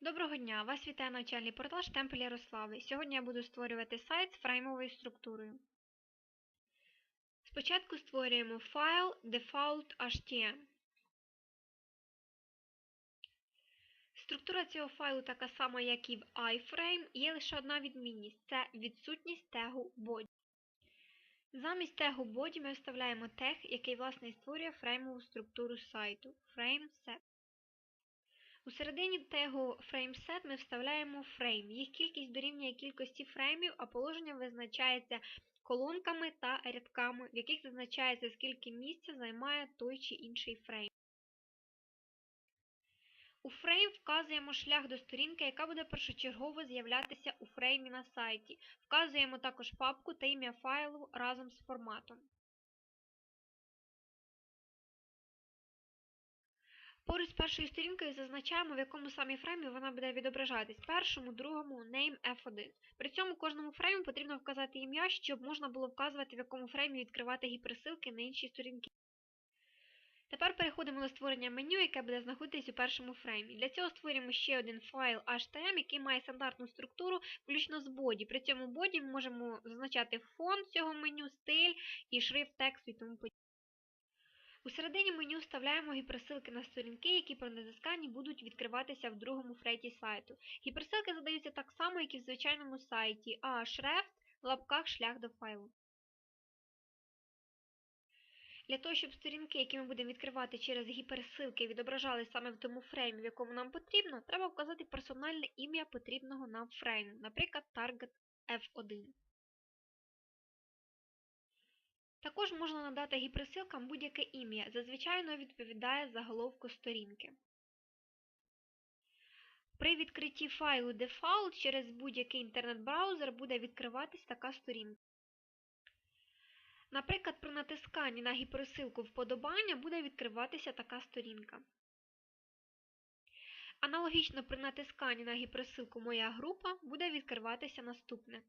Доброго дня! Вас вітає навчальний портал Штемпель Ярослави. Сьогодні я буду створювати сайт з фреймовою структурою. Спочатку створюємо файл default.htm. Структура цього файлу така сама, як і в iFrame, є лише одна відмінність це відсутність тегу body. Замість тегу body ми вставляємо тег, який власне і створює фреймову структуру сайту FrameSet. У середині тегу FrameSet ми вставляємо фрейм. Їх кількість дорівнює кількості фреймів, а положення визначається колонками та рядками, в яких зазначається, скільки місця займає той чи інший фрейм. У фрейм вказуємо шлях до сторінки, яка буде першочергово з'являтися у фреймі на сайті. Вказуємо також папку та ім'я файлу разом з форматом. Поруч з першою сторінкою зазначаємо, в якому самі фреймі вона буде відображатись. Першому, другому, name F1. При цьому кожному фрейму потрібно вказати ім'я, щоб можна було вказувати, в якому фреймі відкривати гіперсилки на інші сторінки. Тепер переходимо до створення меню, яке буде знаходитись у першому фреймі. Для цього створюємо ще один файл HTML, який має стандартну структуру, включно з боді. При цьому боді ми можемо зазначати фон цього меню, стиль і шрифт тексту і тому подібне. У середині меню вставляємо гіперсилки на сторінки, які при натисканні будуть відкриватися в другому фрейті сайту. Гіперсилки задаються так само, як і в звичайному сайті, а шрефт в лапках шлях до файлу. Для того, щоб сторінки, які ми будемо відкривати через гіперсилки, відображали саме в тому фреймі, в якому нам потрібно, треба вказати персональне ім'я потрібного нам фрейму, наприклад, Target F1. Також можна надати гіперсилкам будь-яке ім'я, зазвичай відповідає заголовку сторінки. При відкритті файлу Default через будь-який інтернет-браузер буде відкриватись така сторінка. Наприклад, при натисканні на гіперсилку вподобання буде відкриватися така сторінка. Аналогічно при натисканні на гіперсилку Моя група буде відкриватися наступне.